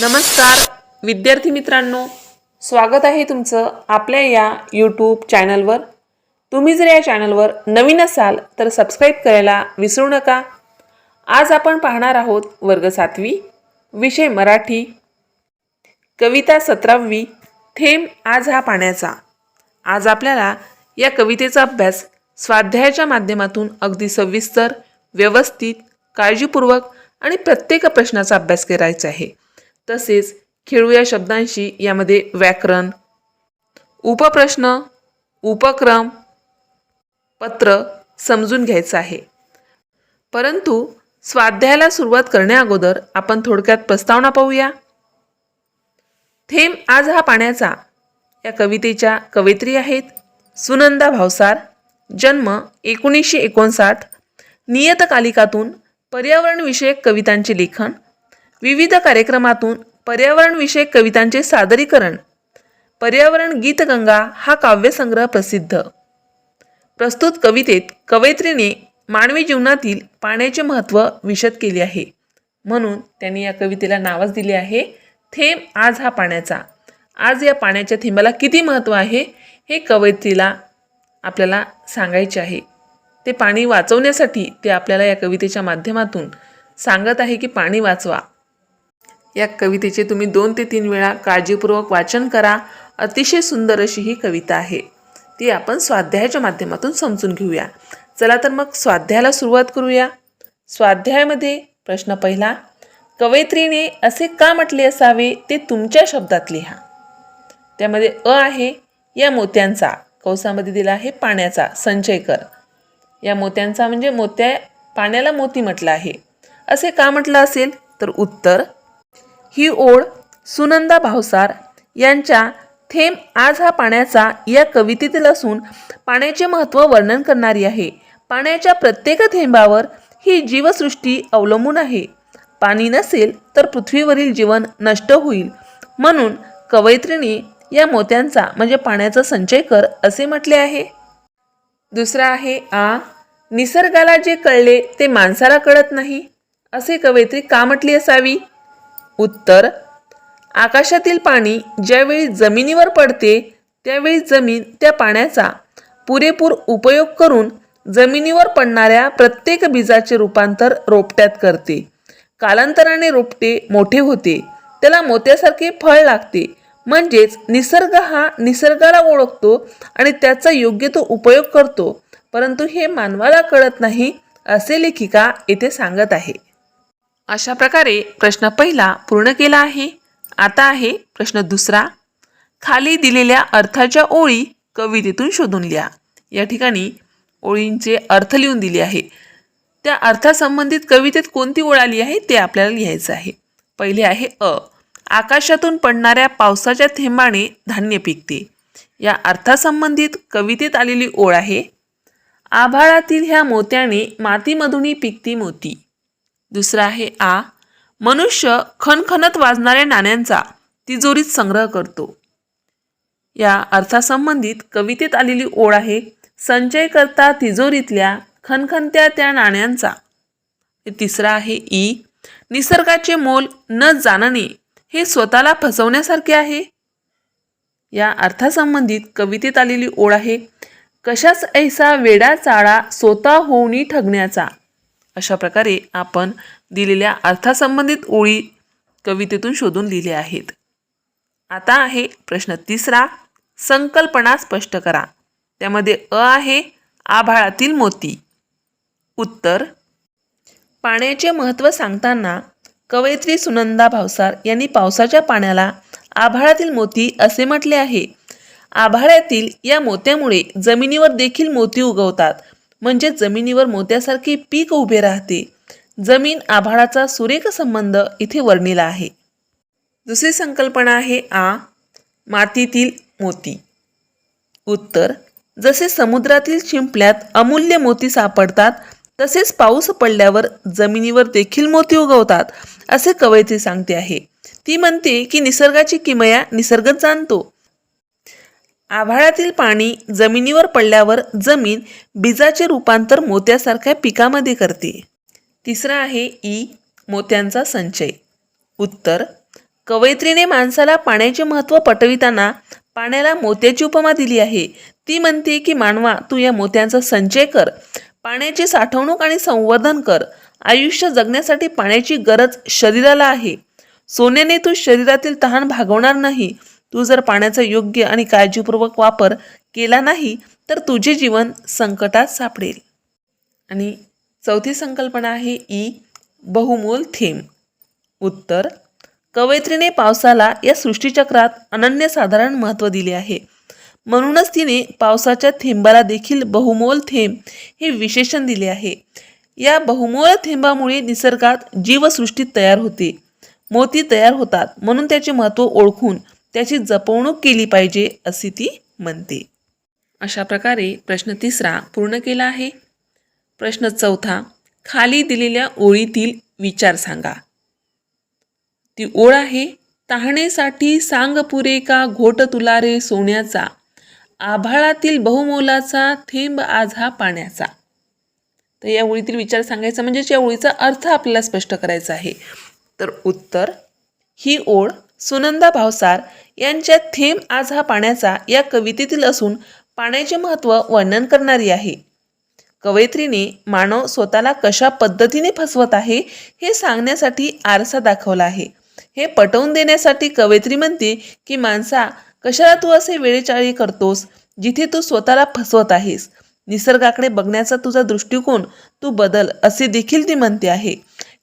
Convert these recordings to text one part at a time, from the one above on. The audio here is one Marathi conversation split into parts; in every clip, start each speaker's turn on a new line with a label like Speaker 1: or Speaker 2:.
Speaker 1: नमस्कार. विद्यार्थी मित्रांनो स्वागत आहे तुमचं आपल्या या यूट्यूब चॅनलवर तुम्ही जर या चॅनलवर नवीन असाल तर सबस्क्राईब करायला विसरू नका. आज आपण पाहणार आहोत वर्ग सातवी विषय मराठी. कविता सतरावी थेंब आज हा पाण्याचा. आज आपल्याला या कवितेचा अभ्यास स्वाध्यायाच्या माध्यमातून अगदी सविस्तर व्यवस्थित काळजीपूर्वक आणि प्रत्येक प्रश्नाचा अभ्यास करायचा आहे. तसेच खेळू या शब्दांशी यामध्ये व्याकरण. उपप्रश्न उपक्रम पत्र समजून घ्यायचं आहे. परंतु स्वाध्यायाला सुरुवात करण्याअगोदर आपण थोडक्यात प्रस्तावना पाहूया. थेंब आज हा पाण्याचा या कवितेच्या कवयित्री आहेत सुनंदा भावसार जन्म एकोणीसशे एकोणसाठ नियतकालिकातून पर्यावरणविषयक कवितांचे लेखन विविध कार्यक्रमातून पर्यावरणविषयक कवितांचे सादरीकरण. पर्यावरण गीतगंगा हा काव्यसंग्रह प्रसिद्ध. प्रस्तुत कवितेत कवयित्रीने मानवी जीवनातील पाण्याचे महत्त्व विशद केले आहे. म्हणून त्यांनी या कवितेला नावच दिले आहे थेंब आज हा पाण्याचा. आज या पाण्याच्या थेंबाला किती महत्त्व आहे हे कवयित्रीला आपल्याला सांगायचे आहे. ते पाणी वाचवण्यासाठी ते आपल्याला या कवितेच्या माध्यमातून सांगत आहे की पाणी वाचवा. या कवितेचे तुम्ही दोन ते तीन वेळा काळजीपूर्वक वाचन करा. अतिशय सुंदर अशी ही कविता आहे. ती आपण स्वाध्यायाच्या माध्यमातून समजून घेऊया. चला तर मग स्वाध्यायाला सुरुवात करूया. स्वाध्यायामध्ये प्रश्न पहिला कवयित्रीने असे का म्हटले असावे ते तुमच्या शब्दात लिहा. त्यामध्ये अ आहे या मोत्यांचा कौसामध्ये दिला आहे पाण्याचा संचय कर. या मोत्यांचा म्हणजे मोत्या पाण्याला मोती म्हटलं आहे. असे का म्हटलं असेल? तर उत्तर ही ओळ सुनंदा भावसार यांच्या थेंब आज हा पाण्याचा या कवितेतील असून पाण्याचे महत्त्व वर्णन करणारी आहे. पाण्याच्या प्रत्येक थेंबावर ही जीवसृष्टी अवलंबून आहे. पाणी नसेल तर पृथ्वीवरील जीवन नष्ट होईल. म्हणून कवयित्रीने या मोत्यांचा म्हणजे पाण्याचा संचय कर असे म्हटले आहे. दुसरा आहे आ निसर्गाला जे कळले ते माणसाला कळत नाही. असे कवयित्री का म्हटली असावी? उत्तर आकाशातील पाणी ज्यावेळी जमिनीवर पडते त्यावेळी जमीन त्या पाण्याचा पुरेपूर उपयोग करून जमिनीवर पडणाऱ्या प्रत्येक बीजाचे रूपांतर रोपट्यात करते. कालांतराने रोपटे मोठे होते. त्याला मोत्यासारखे फळ लागते. म्हणजेच निसर्ग हा निसर्गाला ओळखतो आणि त्याचा योग्य तो उपयोग करतो. परंतु हे मानवाला कळत नाही असे लेखिका येथे सांगत आहे. अशा प्रकारे प्रश्न पहिला पूर्ण केला आहे. आता आहे प्रश्न दुसरा. खाली दिलेल्या अर्थाच्या ओळी कवितेतून शोधून लिहा. या ठिकाणी ओळींचे अर्थ लिहून दिले आहे. त्या अर्थासंबंधित कवितेत कोणती ओळ आली आहे ते आपल्याला लिहायचं आहे. पहिले आहे अ. आकाशातून पडणाऱ्या पावसाच्या थेंबाने धान्य पिकते. या अर्थासंबंधित कवितेत आलेली ओळ आहे. आभाळातील ह्या मोत्याने मातीमधूनही पिकती मोती. दुसरा आहे आ. मनुष्य खणखणत वाजणाऱ्या नाण्यांचा तिजोरीत संग्रह करतो. या अर्थासंबंधित कवितेत आलेली ओळ आहे संचय करता तिजोरीतल्या खणखणत्या त्या नाण्यांचा. तिसरा आहे ई. निसर्गाचे मोल न जाणणे हे स्वतःला फसवण्यासारखे आहे. या अर्थासंबंधित कवितेत आलेली ओळ आहे कशाच ऐसा वेडा चाळा स्वतः होऊनी ठगण्याचा. अशा प्रकारे आपण दिलेल्या अर्थासंबंधित ओळी कवितेतून शोधून लिहिल्या आहेत. आता आहे प्रश्न तिसरा. संकल्पना स्पष्ट करा. त्यामध्ये अ आहे आभाळातील मोती. उत्तर पाण्याचे महत्त्व सांगताना कवयित्री सुनंदा भावसार यांनी पावसाच्या पाण्याला आभाळातील मोती असे म्हटले आहे. आभाळातील या मोत्यामुळे जमिनीवर देखील मोती उगवतात. म्हणजे जमिनीवर मोत्यासारखे पीक उभे राहते. जमीन आभाळाचा सुरेख संबंध इथे वर्णिला आहे. दुसरी संकल्पना आहे आ मातीतील मोती. उत्तर जसे समुद्रातील शिंपल्यात अमूल्य मोती सापडतात तसेच पाऊस पडल्यावर जमिनीवर देखील मोती उगवतात असे कवयित्री सांगते आहे. ती म्हणते की निसर्गाची किमया निसर्गच जाणतो. आभाळातील पाणी जमिनीवर पडल्यावर जमीन बीजाचे रूपांतर मोत्यासारख्या पिकामध्ये करते. तिसरा आहे ई मोत्यांचा संचय. उत्तर कवयित्रीने माणसाला पाण्याचे महत्त्व पटविताना पाण्याला मोत्याची उपमा दिली आहे. ती म्हणते की मानवा तू या मोत्यांचा संचय कर. पाण्याची साठवणूक आणि संवर्धन कर. आयुष्य जगण्यासाठी पाण्याची गरज शरीराला आहे. सोन्याने तू शरीरातील तहान भागवणार नाही. तू जर पाण्याचा योग्य आणि काळजीपूर्वक वापर केला नाही तर तुझे जीवन संकटात सापडेल. आणि चौथी संकल्पना आहे ई बहुमोल थेंब उत्तर कवयित्रीने पावसाला या सृष्टीचक्रात अनन्यसाधारण महत्त्व दिले आहे. म्हणूनच तिने पावसाच्या थेंबाला देखील बहुमोल थेंब हे विशेषण दिले आहे. या बहुमोल थेंबामुळे निसर्गात जीवसृष्टी तयार होते. मोती तयार होतात म्हणून त्याचे महत्त्व ओळखून त्याची जपवणूक केली पाहिजे असे ती म्हणते. अशा प्रकारे प्रश्न तिसरा पूर्ण केला आहे. प्रश्न चौथा खाली दिलेल्या ओळीतील विचार सांगा. ती ओळ आहे तहानेसाठी सांग पुरे का घोट तुला रे सोन्याचा? आभाळातील बहुमोलाचा थेंब आज हा पाण्याचा. तर या ओळीतील विचार सांगायचा म्हणजेच या ओळीचा अर्थ आपल्याला स्पष्ट करायचा आहे. तर उत्तर ही ओळ सुनंदा भावसार यांच्या थेंब आज हा पाण्याचा या कवितेतील असून पाण्याचे महत्त्व वर्णन करणारी आहे. कवयित्रीने मानव स्वतःला कशा पद्धतीने फसवत आहे हे सांगण्यासाठी आरसा दाखवला आहे. हे पटवून देण्यासाठी कवयित्री म्हणते की माणसा कशाला तू असे वेळेचाळी करतोस जिथे तू स्वतःला फसवत आहेस? निसर्गाकडे बघण्याचा तुझा दृष्टिकोन तू बदल असे देखील ती म्हणते आहे.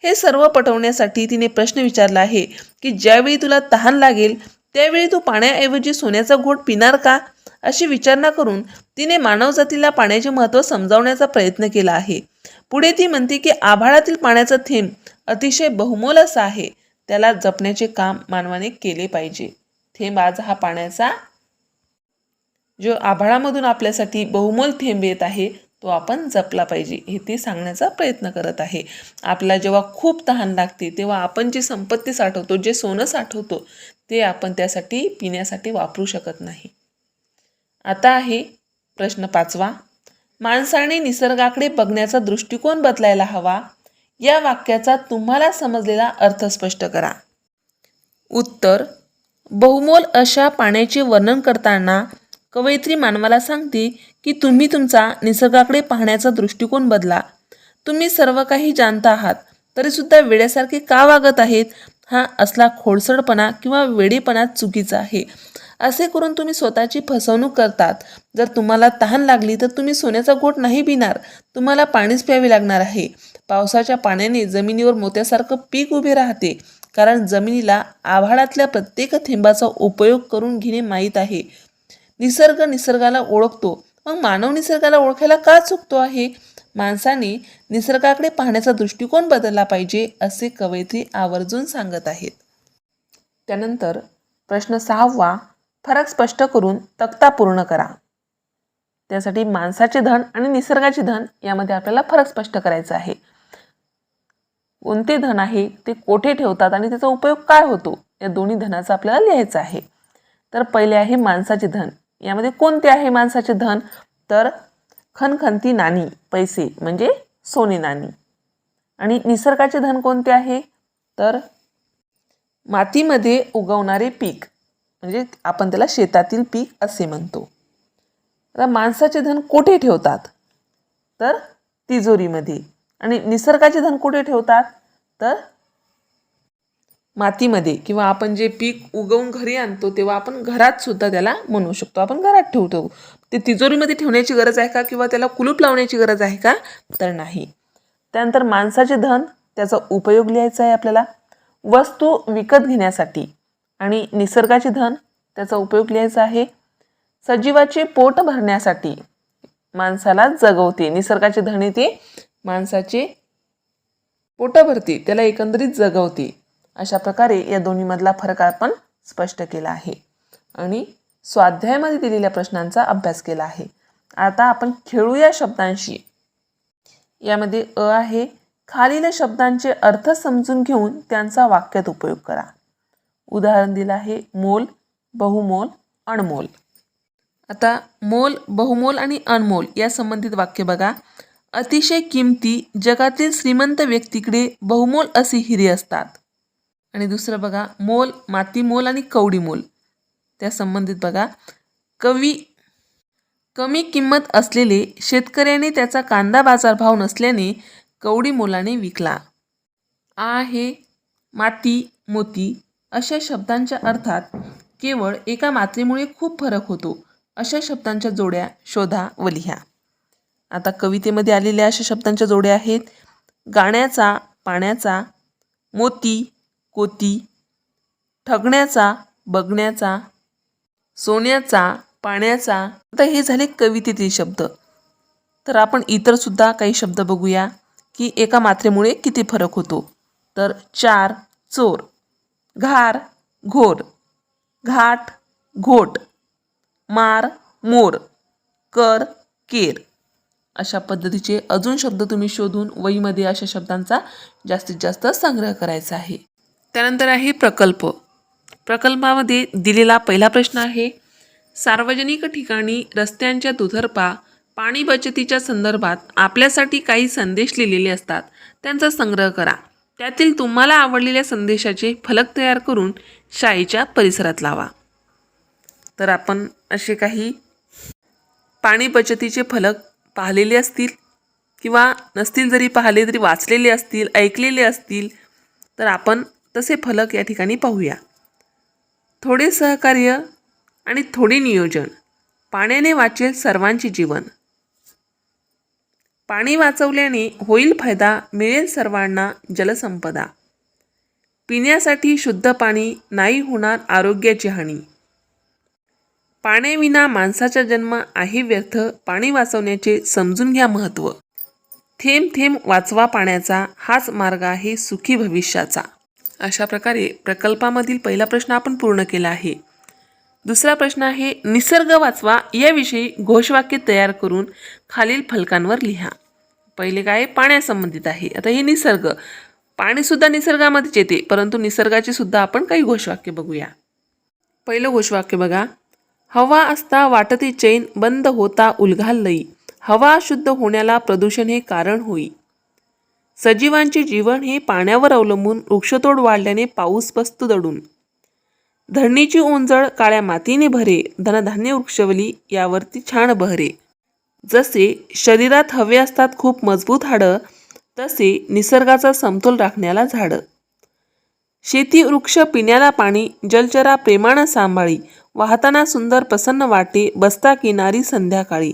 Speaker 1: हे सर्व पटवण्यासाठी तिने प्रश्न विचारला आहे की ज्यावेळी तुला तहान लागेल त्यावेळी तू पाण्याऐवजी सोन्याचा घोट पिणार का? अशी विचारणा करून तिने मानवजातीला पाण्याचे महत्त्व समजावण्याचा प्रयत्न केला आहे. पुढे ती म्हणते की आभाळातील पाण्याचा थेंब अतिशय बहुमोल असा आहे. त्याला जपण्याचे काम मानवाने केले पाहिजे. थेंब आज हा पाण्याचा जो आभाळामधून आपल्यासाठी बहुमोल थेंब येत आहे तो आपण जपला पाहिजे हे ते सांगण्याचा प्रयत्न करत आहे. आपल्याला जेव्हा खूप तहान लागते तेव्हा आपण जी संपत्ती साठवतो जे सोनं साठवतो ते आपण त्यासाठी पिण्यासाठी वापरू शकत नाही. आता आहे प्रश्न पाचवा. माणसाने निसर्गाकडे बघण्याचा दृष्टिकोन बदलायला हवा. या वाक्याचा तुम्हाला समजलेला अर्थ स्पष्ट करा. उत्तर बहुमोल अशा पाण्याचे वर्णन करताना कवयित्री मानवाला सांगते की तुम्ही तुमचा निसर्गाकडे पाहण्याचा दृष्टिकोन बदला. तुम्ही सर्व काही जाणता आहात तरीसुद्धा वेड्यासारखे का वागत आहेत? हा असला खोडसडपणा किंवा वेडेपणा चुकीचा आहे. असे करून तुम्ही स्वतःची फसवणूक करतात. जर तुम्हाला तहान लागली तर तुम्ही सोन्याचा गोट नाही पिणार तुम्हाला पाणीच प्यावे लागणार आहे. पावसाच्या पाण्याने जमिनीवर मोत्यासारखं पीक उभे राहते. कारण जमिनीला आभाळातल्या प्रत्येक थेंबाचा उपयोग करून घेणे माहीत आहे. निसर्ग निसर्गाला ओळखतो. मग मानव निसर्गाला ओळखायला का चुकतो आहे? माणसाने निसर्गाकडे पाहण्याचा दृष्टिकोन बदलला पाहिजे असे कवयित्री आवर्जून सांगत आहेत. त्यानंतर प्रश्न सहावा फरक स्पष्ट करून तक्ता पूर्ण करा. त्यासाठी माणसाचे धन आणि निसर्गाचे धन यामध्ये आपल्याला फरक स्पष्ट करायचा आहे. कोणते धन आहे ते कोठे ठेवतात आणि त्याचा उपयोग काय होतो या दोन्ही धनाचं आपल्याला लिहायचं आहे. तर पहिले आहे माणसाचे धन. यामध्ये कोणते आहे माणसाचे धन? तर खनखनती नाणी पैसे म्हणजे सोने नाणी. आणि निसर्गाचे धन कोणते आहे? तर मातीमध्ये उगवणारे पीक म्हणजे आपण त्याला शेतातील पीक असे म्हणतो. आता माणसाचे धन कुठे ठेवतात? तर तिजोरीमध्ये. आणि निसर्गाचे धन कुठे ठेवतात? तर मातीमध्ये किंवा आपण जे पीक उगवून घरी आणतो तेव्हा आपण घरात सुद्धा त्याला म्हणू शकतो. आपण घरात ठेवतो. ते तिजोरीमध्ये ठेवण्याची गरज आहे का किंवा त्याला कुलूप लावण्याची गरज आहे का? तर नाही. त्यानंतर माणसाचे धन त्याचा उपयोग लिहायचा आहे आपल्याला. वस्तू विकत घेण्यासाठी आणि निसर्गाचे धन त्याचा उपयोग लिहायचा आहे. सजीवाचे पोट भरण्यासाठी माणसाला जगवते. निसर्गाचे धन येते माणसाचे पोट भरते त्याला एकंदरीत जगवते. अशा प्रकारे या दोन्हीमधला फरक आपण स्पष्ट केला आहे. आणि स्वाध्यायामध्ये दिलेल्या प्रश्नांचा अभ्यास केला आहे. आता आपण खेळू या शब्दांशी. यामध्ये अ आहे खालील शब्दांचे अर्थ समजून घेऊन त्यांचा वाक्यात उपयोग करा. उदाहरण दिलं आहे मोल बहुमोल अणमोल. आता मोल बहुमोल आणि अनमोल या संबंधित वाक्य बघा. अतिशय किमती जगातील श्रीमंत व्यक्तीकडे बहुमोल असे हिरे असतात. आणि दुसरं बघा मोल माती मोल आणि कवडी मोल. त्या संबंधित बघा. कवी कमी किंमत असलेले शेतकऱ्याने त्याचा कांदा बाजारभाव नसल्याने कवडी मोलाने विकला. आहे माती मोती अशा शब्दांच्या अर्थात केवळ एका मात्रेमुळे खूप फरक होतो. अशा शब्दांच्या जोड्या शोधा व लिहा. आता कवितेमध्ये आलेल्या अशा शब्दांच्या जोड्या आहेत. गाण्याचा पाण्याचा मोती कोती ठगण्याचा बघण्याचा सोन्याचा पाण्याचा. आता हे झाले कवितेतील शब्द. तर आपण इतरसुद्धा काही शब्द बघूया की एका मात्रेमुळे किती फरक होतो. तर चार चोर. घार घोर. घाट घोट. मार मोर. कर केर. अशा पद्धतीचे अजून शब्द तुम्ही शोधून वहीमध्ये अशा शब्दांचा जास्तीत जास्त संग्रह करायचा आहे. त्यानंतर आहे प्रकल्प. प्रकल्पामध्ये दिलेला पहिला प्रश्न आहे सार्वजनिक ठिकाणी रस्त्यांच्या दुधर्पा पाणी बचतीच्या संदर्भात आपल्यासाठी काही संदेश लिहिलेले असतात त्यांचा संग्रह करा. त्यातील तुम्हाला आवडलेल्या संदेशाचे फलक तयार करून शाळेच्या परिसरात लावा. तर आपण असे काही पाणी बचतीचे फलक पाहिलेले असतील किंवा नसतील जरी पाहिले तरी वाचलेले असतील ऐकलेले असतील तर आपण तसे फलक या ठिकाणी पाहूया. थोडे सहकार्य आणि थोडे नियोजन. पाण्याने वाचेल सर्वांचे जीवन. पाणी वाचवल्याने होईल फायदा मिळेल सर्वांना जलसंपदा. पिण्यासाठी शुद्ध पाणी नाही होणार आरोग्याची हानी. पाण्याविना माणसाचा जन्म आहे व्यर्थ पाणी वाचवण्याचे समजून घ्या महत्त्व थेंब थेंब वाचवा पाण्याचा हाच मार्ग आहे सुखी भविष्याचा. अशा प्रकारे प्रकल्पामधील पहिला प्रश्न आपण पूर्ण केला आहे. दुसरा प्रश्न आहे निसर्ग वाचवा याविषयी घोषवाक्य तयार करून खालील फलकांवर लिहा. पहिले काय पाण्यासंबंधित आहे. आता हे निसर्ग. पाणीसुद्धा निसर्गामध्येच येते परंतु निसर्गाचे सुद्धा आपण काही घोषवाक्य बघूया. पहिलं घोषवाक्य बघा. हवा असता वाटते चैन बंद होता उलघाल लई हवा शुद्ध होण्याला प्रदूषण हे कारण होई. सजीवांचे जीवन हे पाण्यावर अवलंबून वृक्षतोड वाढल्याने पाऊस बसतो दडून. धरणीची ओंजळ काळ्या मातीने भरे धनधान्य वृक्षवली यावरती छान बहरे. जसे शरीरात हवे असतात खूप मजबूत हाडं तसे निसर्गाचा समतोल राखण्याला झाडं. शेती वृक्ष पिण्याला पाणी जलचरा प्रेमानं सांभाळी वाहताना सुंदर प्रसन्न वाटे बसता किनारी संध्याकाळी.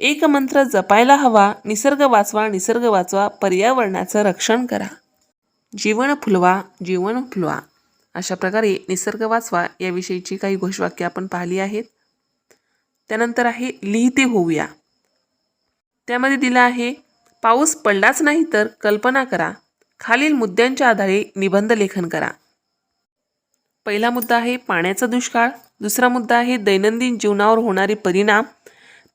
Speaker 1: एक मंत्र जपायला हवा निसर्ग वाचवा निसर्ग वाचवा पर्यावरणाचं रक्षण करा. जीवन फुलवा जीवन फुलवा. अशा प्रकारे निसर्ग वाचवा याविषयीची काही घोषवाक्य आपण पाहिली आहेत. त्यानंतर आहे लिहिते होऊया. त्यामध्ये दिलं आहे पाऊस पडलाच नाही तर कल्पना करा. खालील मुद्द्यांच्या आधारे निबंध लेखन करा. पहिला मुद्दा आहे पाण्याचा दुष्काळ. दुसरा मुद्दा आहे दैनंदिन जीवनावर होणारे परिणाम.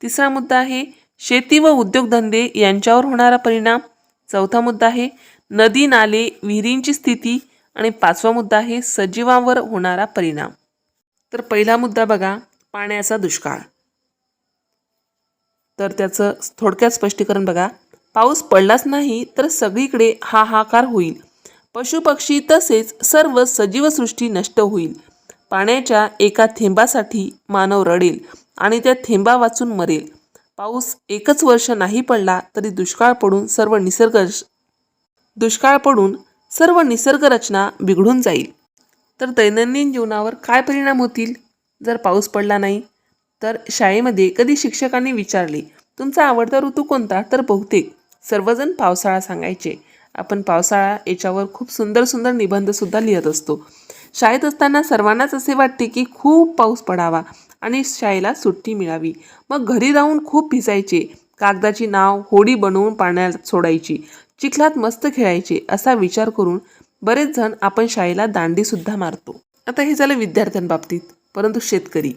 Speaker 1: तिसरा मुद्दा आहे शेती व उद्योगधंदे यांच्यावर होणारा परिणाम. चौथा मुद्दा आहे नदी नाले विहिरींची स्थिती. आणि पाचवा मुद्दा आहे सजीवांवर होणारा परिणाम. तर पहिला मुद्दा बघा पाण्याचा दुष्काळ. तर त्याचं थोडक्यात स्पष्टीकरण बघा. पाऊस पडलाच नाही तर सगळीकडे हाहाकार होईल. पशुपक्षी तसेच सर्व सजीवसृष्टी नष्ट होईल. पाण्याच्या एका थेंबासाठी मानव रडेल. आणि त्या थेंबा वाचून मरेल. पाऊस एकच वर्ष नाही पडला तरी दुष्काळ पडून सर्व निसर्ग दुष्काळ पडून सर्व निसर्गरचना बिघडून जाईल. तर दैनंदिन जीवनावर काय परिणाम होतील? जर पाऊस पडला नाही तर शाळेमध्ये कधी शिक्षकांनी विचारले तुमचा आवडता ऋतू कोणता तर बहुतेक सर्वजण पावसाळा सांगायचे. आपण पावसाळा याच्यावर खूप सुंदर सुंदर निबंधसुद्धा लिहित असतो. शाळेत असताना सर्वांनाच असे वाटते की खूप पाऊस पडावा. आणि शाळेला सुट्टी मिळावी. मग घरी राहून खूप भिजायचे. कागदाची नाव होडी बनवून पाण्यात सोडायची. चिखलात मस्त खेळायचे असा विचार करून बरेच जण आपण शाळेला दांडीसुद्धा मारतो. आता हे झालं विद्यार्थ्यांबाबतीत. परंतु शेतकरी.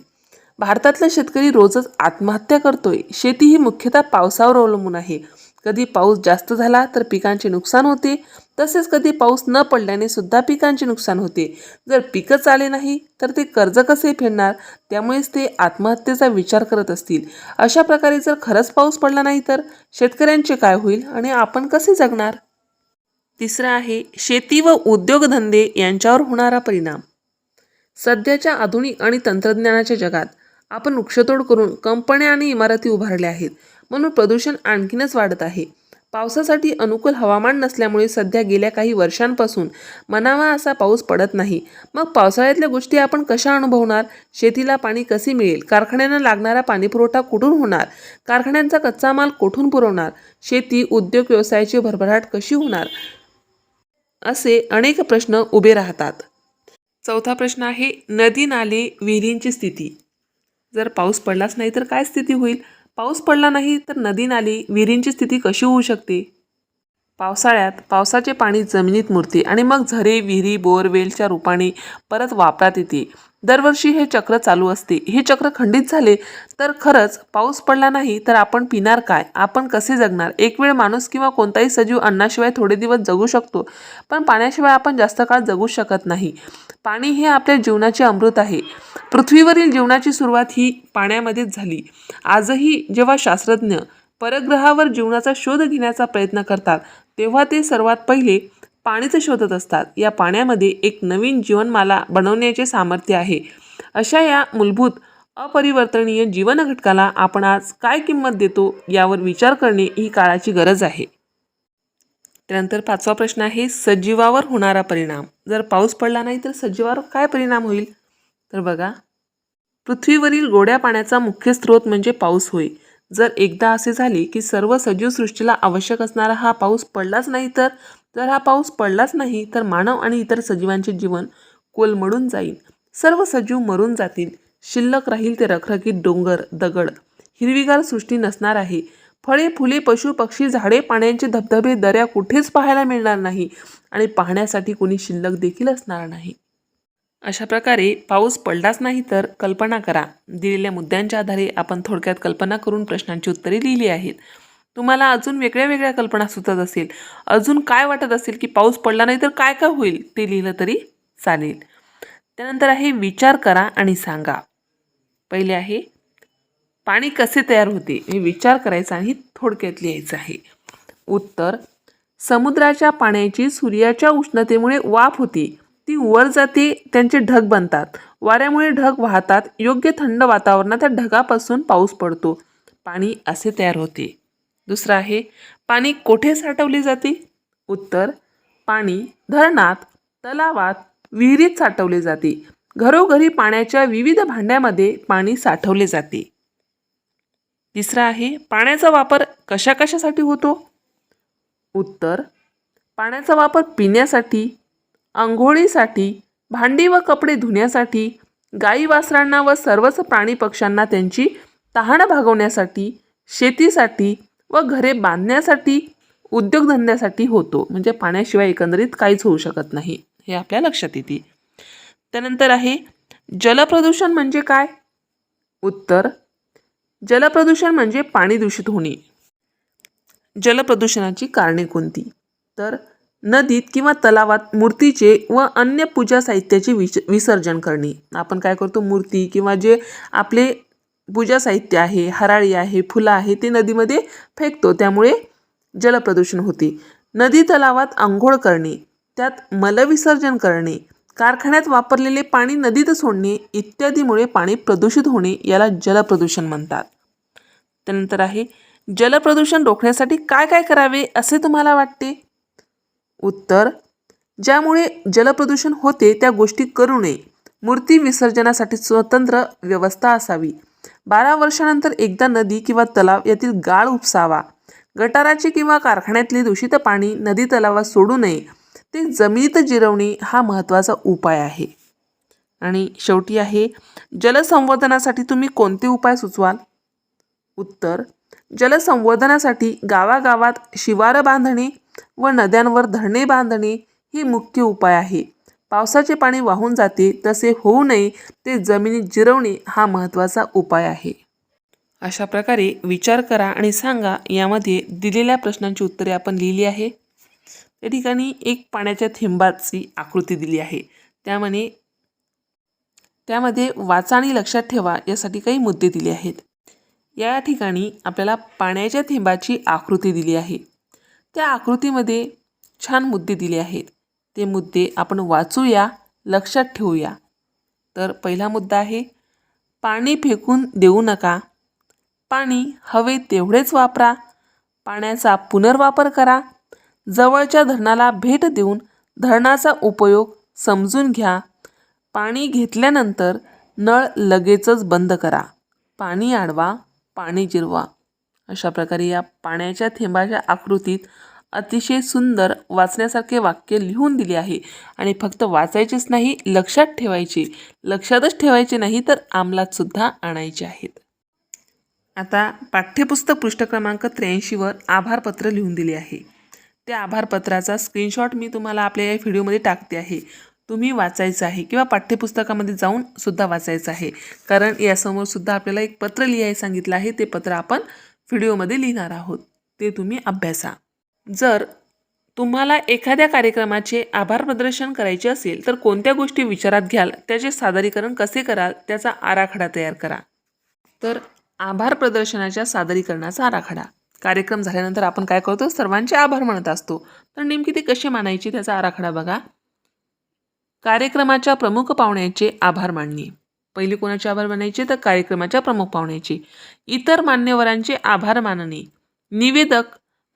Speaker 1: भारतातला शेतकरी रोजच आत्महत्या करतोय. शेती ही मुख्यतः पावसावर अवलंबून आहे. कधी पाऊस जास्त झाला तर पिकांचे नुकसान होते. तसेच कधी पाऊस न पडल्याने सुद्धा पिकांचे नुकसान होते. जर पिकच आले नाही तर ते कर्ज कसे फेडणार? त्यामुळेच ते आत्महत्येचा विचार करत असतील. अशा प्रकारे जर खरंच पाऊस पडला नाही तर शेतकऱ्यांचे काय होईल आणि आपण कसे जगणार? तिसरं आहे शेती व उद्योगधंदे यांच्यावर होणारा परिणाम. सध्याच्या आधुनिक आणि तंत्रज्ञानाच्या जगात आपण वृक्षतोड करून कंपन्या आणि इमारती उभारल्या आहेत. म्हणून प्रदूषण आणखीनच वाढत आहे. पावसासाठी अनुकूल हवामान नसल्यामुळे सध्या गेल्या काही वर्षांपासून मनावा असा पाऊस पडत नाही. मग पावसाळ्यातल्या गोष्टी आपण कशा अनुभवणार? शेतीला पाणी कसे मिळेल? कारखान्यांना लागणारा पाणीपुरवठा कुठून होणार? कारखान्यांचा कच्चा माल कुठून पुरवणार? शेती उद्योग व्यवसायाची भरभराट कशी होणार? असे अनेक प्रश्न उभे राहतात. चौथा प्रश्न आहे नदी नाले विहिरींची स्थिती. जर पाऊस पडलाच नाही तर काय स्थिती होईल? पाऊस पडला नाही तर नदी नाली विहिरींची स्थिती कशी होऊ शकते? पावसाळ्यात पावसाचे पाणी जमिनीत मुरते आणि मग झरे विहिरी बोरवेलच्या रूपाने परत वापरात येते. दरवर्षी हे चक्र चालू असते. हे चक्र खंडित झाले तर खरंच पाऊस पडला नाही तर आपण पिणार काय? आपण कसे जगणार? एक वेळ माणूस किंवा कोणताही सजीव अन्नाशिवाय थोडे दिवस जगू शकतो पण पाण्याशिवाय आपण जास्त काळ जगू शकत नाही. पाणी हे आपल्या जीवनाचे अमृत आहे. पृथ्वीवरील जीवनाची सुरुवात ही पाण्यामध्येच झाली. आजही जेव्हा शास्त्रज्ञ परग्रहावर जीवनाचा शोध घेण्याचा प्रयत्न करतात तेव्हा ते सर्वात पहिले पाणीच शोधत असतात. या पाण्यामध्ये एक नवीन जीवनमाला बनवण्याचे सामर्थ्य आहे. अशा या मूलभूत अपरिवर्तनीय जीवन घटकाला आपण आज काय किंमत देतो यावर विचार करणे ही काळाची गरज आहे. त्यानंतर पाचवा प्रश्न आहे सजीवावर होणारा परिणाम. जर पाऊस पडला नाही तर सजीवावर काय परिणाम होईल? तर बघा पृथ्वीवरील गोड्या पाण्याचा मुख्य स्रोत म्हणजे पाऊस होय. जर एकदा असे झाले की सर्व सजीव सृष्टीला आवश्यक असणारा हा पाऊस पडलाच नाही तर जर हा पाऊस पडलाच नाही तर मानव आणि इतर सजीवांचे जीवन कोलमडून जाईल. सर्व सजीव मरून जातील. शिल्लक राहील ते रखरखीत डोंगर दगड. हिरवीगार सृष्टी नसणार आहे. फळे फुले पशु पक्षी झाडे पाण्याचे धबधबे दऱ्या कुठेच पाहायला मिळणार नाही आणि पाहण्यासाठी कोणी शिल्लक देखील असणार नाही. अशा प्रकारे पाऊस पडलाच नाही तर कल्पना करा. दिलेल्या मुद्द्यांच्या आधारे आपण थोडक्यात कल्पना करून प्रश्नांची उत्तरे लिहिली आहेत. तुम्हाला अजून वेगळ्या वेगळ्या कल्पना सुचत असेल. अजून काय वाटत असेल की पाऊस पडला नाही तर काय काय होईल? ते लिहिलं तरी चालेल. त्यानंतर आहे विचार करा आणि सांगा. पहिले आहे पाणी कसे तयार होते हे विचार करायचा आणि थोडक्यात लिहायचं आहे. उत्तर समुद्राच्या पाण्याची सूर्याच्या उष्णतेमुळे वाफ होती. ती वर जाते त्यांचे ढग बनतात. वाऱ्यामुळे ढग वाहतात. योग्य थंड वातावरणात त्या ढगापासून पाऊस पडतो. पाणी असे तयार होते. दुसरं आहे पाणी कोठे साठवले जाते? उत्तर पाणी धरणात तलावात विहिरीत साठवले जाते. घरोघरी पाण्याच्या विविध भांड्यामध्ये पाणी साठवले जाते. तिसरं आहे पाण्याचा वापर कशा कशासाठी होतो? उत्तर पाण्याचा वापर पिण्यासाठी आंघोळीसाठी भांडी व कपडे धुण्यासाठी गाई वासरांना व सर्वच प्राणी पक्ष्यांना त्यांची तहान भागवण्यासाठी शेतीसाठी व घरे बांधण्यासाठी उद्योगधंद्यासाठी होतो. म्हणजे पाण्याशिवाय एकंदरीत काहीच होऊ शकत नाही. हे आपल्या लक्षात येते. त्यानंतर आहे जलप्रदूषण म्हणजे काय? उत्तर जलप्रदूषण म्हणजे पाणी दूषित होणे. जलप्रदूषणाची कारणे कोणती? तर नदीत किंवा तलावात मूर्तीचे व अन्य पूजा साहित्याचे विच विसर्जन करणे. आपण काय करतो? मूर्ती किंवा जे आपले पूजा साहित्य आहे हराळी आहे फुलं आहे ते नदीमध्ये फेकतो. त्यामुळे जलप्रदूषण होते. नदी तलावात आंघोळ करणे त्यात मलविसर्जन करणे कारखान्यात वापरलेले पाणी नदीत सोडणे इत्यादीमुळे पाणी प्रदूषित होणे याला जलप्रदूषण म्हणतात. त्यानंतर आहे जलप्रदूषण रोखण्यासाठी काय काय करावे असे तुम्हाला वाटते? उत्तर ज्यामुळे जलप्रदूषण होते त्या गोष्टी करू नये. मूर्ती विसर्जनासाठी स्वतंत्र व्यवस्था असावी. बारा वर्षानंतर एकदा नदी किंवा तलाव यातील गाळ उपसावा. गटाराचे किंवा कारखान्यातले दूषित पाणी नदी तलावात सोडू नये. ते जमिनीत जिरवणे हा महत्त्वाचा उपाय आहे. आणि शेवटी आहे जलसंवर्धनासाठी तुम्ही कोणते उपाय सुचवाल? उत्तर जलसंवर्धनासाठी गावागावात शिवार बांधणे व नद्यांवर धरणे बांधणे ही मुख्य उपाय आहे. पावसाचे पाणी वाहून जाते तसे होऊ नये ते जमिनीत जिरवणे हा महत्त्वाचा उपाय आहे. अशा प्रकारे विचार करा आणि सांगा यामध्ये दिलेल्या प्रश्नांची उत्तरे आपण लिहिली आहे. त्या ठिकाणी एक पाण्याच्या थेंबाची आकृती दिली आहे. त्यामध्ये त्यामध्ये वाचा आणि लक्षात ठेवा यासाठी काही मुद्दे दिले आहेत. या ठिकाणी आपल्याला पाण्याच्या थेंबाची आकृती दिली आहे. त्या आकृतीमध्ये छान मुद्दे दिले आहेत. ते मुद्दे आपण वाचूया लक्षात ठेवूया. तर पहिला मुद्दा आहे पाणी फेकून देऊ नका. पाणी हवे तेवढेच वापरा. पाण्याचा पुनर्वापर करा. जवळच्या धरणाला भेट देऊन धरणाचा उपयोग समजून घ्या. पाणी घेतल्यानंतर नळ लगेचच बंद करा. पाणी आडवा. पाणी जिरवा. अशा प्रकारे या पाण्याच्या थेंबाच्या आकृतीत अतिशय सुंदर वाचण्यासारखे वाक्य लिहून दिले आहे. आणि फक्त वाचायचेच नाही लक्षात ठेवायचे. लक्षातच ठेवायचे नाही तर आमलातसुद्धा आणायचे आहेत. आता पाठ्यपुस्तक पृष्ठ क्रमांक त्र्याऐंशीवर आभारपत्र लिहून दिले आहे. त्या आभारपत्राचा स्क्रीनशॉट मी तुम्हाला आपल्या या व्हिडिओमध्ये टाकते आहे. तुम्ही वाचायचं आहे किंवा पाठ्यपुस्तकामध्ये जाऊन सुद्धा वाचायचं आहे. कारण यासमोर सुद्धा आपल्याला एक पत्र लिहायला सांगितलं आहे. ते पत्र आपण व्हिडिओमध्ये लिहिणार आहोत. ते तुम्ही अभ्यासा. जर तुम्हाला एखाद्या कार्यक्रमाचे आभार प्रदर्शन करायचे असेल तर कोणत्या गोष्टी विचारात घ्याल त्याचे सादरीकरण कसे कराल त्याचा आराखडा तयार करा. तर आभार प्रदर्शनाच्या सादरीकरणाचा आराखडा. कार्यक्रम झाल्यानंतर आपण काय करतो? सर्वांचे आभार म्हणत असतो. तर नेमकी ते कसे मानायचे त्याचा आराखडा बघा. कार्यक्रमाच्या प्रमुख पाहुण्याचे आभार मानणे. पहिले कोणाचे आभार मानायचे? तर कार्यक्रमाच्या प्रमुख पाहुण्याचे. इतर मान्यवरांचे आभार मानणे. निवेदक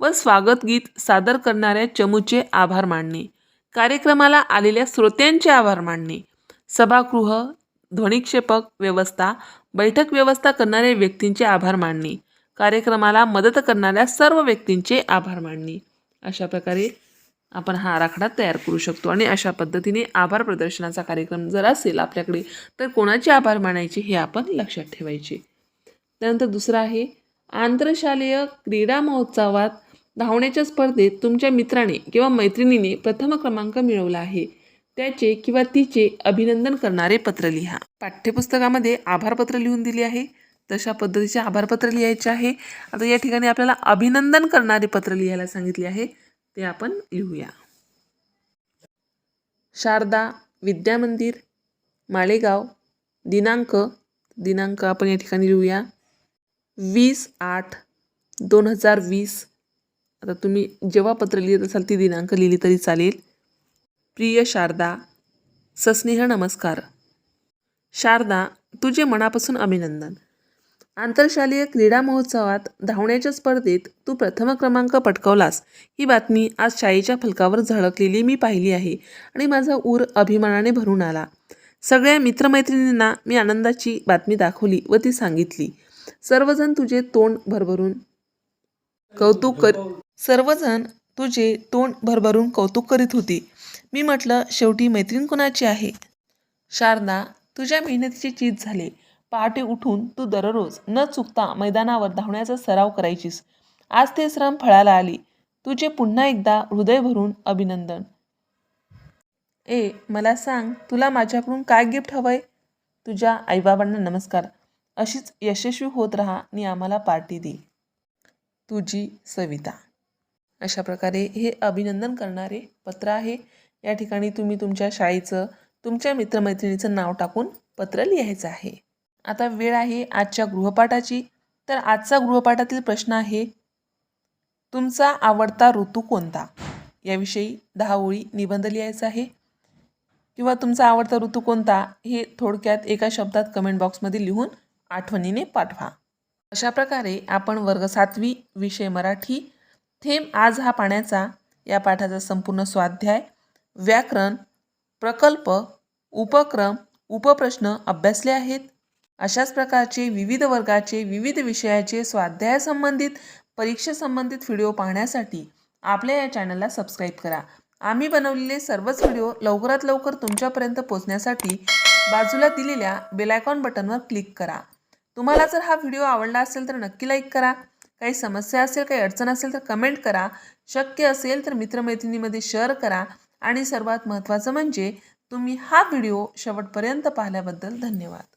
Speaker 1: व स्वागत गीत सादर करणाऱ्या चमूचे आभार मानणे. कार्यक्रमाला आलेल्या श्रोत्यांचे आभार मानणे. सभागृह ध्वनिक्षेपक व्यवस्था बैठक व्यवस्था करणाऱ्या व्यक्तींचे आभार मानणे. कार्यक्रमाला मदत करणाऱ्या सर्व व्यक्तींचे आभार मानणे. अशा प्रकारे आपण हा आराखडा तयार करू शकतो. आणि अशा पद्धतीने आभार प्रदर्शनाचा कार्यक्रम जर असेल आपल्याकडे तर कोणाचे आभार मानायचे हे आपण लक्षात ठेवायचे. त्यानंतर दुसरं आहे आंतरशालेय क्रीडा महोत्सवात धावण्याच्या स्पर्धेत तुमच्या मित्राने किंवा मैत्रिणीने प्रथम क्रमांक मिळवला आहे. त्याचे किंवा तिचे अभिनंदन करणारे पत्र लिहा. पाठ्यपुस्तकामध्ये आभारपत्र लिहून दिले आहे. तशा पद्धतीचे आभारपत्र लिहायचे आहे. आता या ठिकाणी आपल्याला अभिनंदन करणारे पत्र लिहायला सांगितले आहे. ते आपण लिहूया. शारदा विद्यामंदिर माळेगाव दिनांक दिनांक आपण या ठिकाणी लिहूया. वीस आठ दोन हजार वीस. आता तुम्ही जेव्हा पत्र लिहित असाल ती दिनांक लिहिली तरी चालेल. प्रिय शारदा सस्नेह नमस्कार. शारदा तुझे मनापासून अभिनंदन. आंतरशालेय क्रीडा महोत्सवात धावण्याच्या स्पर्धेत तू प्रथम क्रमांक पटकवलास. ही बातमी आज शाळेच्या फलकावर झळकलेली मी पाहिली आहे आणि माझा ऊर अभिमानाने भरून आला. सगळ्या मित्रमैत्रिणींना मी आनंदाची बातमी दाखवली व ती सांगितली. सर्वजण तुझे तोंड भरभरून कौतुक कर सर्वजण तुझे तोंड भरभरून कौतुक करीत होती. मी म्हटलं शेवटी मैत्रीण कोणाची आहे? शारदा तुझ्या मेहनतीची चीज झाले. पहाटे उठून तू दररोज न चुकता मैदानावर धावण्याचा सराव करायचीस. आज ते श्रम फळाला आली. तुझे पुन्हा एकदा हृदय भरून अभिनंदन. ए मला सांग तुला माझ्याकडून काय गिफ्ट हवंय? तुझ्या आईबाबांना नमस्कार. अशीच यशस्वी होत राहा आणि आम्हाला पार्टी दे तुझी सविता. अशा प्रकारे हे अभिनंदन करणारे पत्र आहे. या ठिकाणी तुम्ही तुमच्या शाळेचं तुमच्या मित्रमैत्रिणीचं नाव टाकून पत्र लिहायचं आहे. आता वेळ आहे आजच्या गृहपाठाची. तर आजचा गृहपाठातील प्रश्न आहे तुमचा आवडता ऋतू कोणता? याविषयी दहा ओळी निबंध लिहायचा आहे. किंवा तुमचा आवडता ऋतू कोणता? हे थोडक्यात एका शब्दात कमेंट बॉक्समध्ये लिहून आठवणीने पाठवा. अशा प्रकारे आपण वर्ग सातवी विषय मराठी थेंब आज हा पाण्याचा या पाठाचा संपूर्ण स्वाध्याय व्याकरण प्रकल्प उपक्रम उपप्रश्न अभ्यासले आहेत. अशाच प्रकारचे विविध वर्गाचे विविध विषयाचे स्वाध्यायासंबंधित परीक्षेसंबंधित व्हिडिओ पाहण्यासाठी आपल्या या चॅनलला सबस्क्राईब करा. आम्ही बनवलेले सर्वच व्हिडिओ लवकरात लवकर तुमच्यापर्यंत पोहोचण्यासाठी बाजूला दिलेल्या बेलायकॉन बटनवर क्लिक करा. तुम्हाला जर हा व्हिडिओ आवडला असेल तर नक्की लाईक करा. काही समस्या असेल काही अडचण असेल तर कमेंट करा. शक्य असेल तर मित्रमैत्रिणीमध्ये शेअर करा. आणि सर्वात महत्त्वाचं म्हणजे तुम्ही हा व्हिडिओ शेवटपर्यंत पाहिल्याबद्दल धन्यवाद.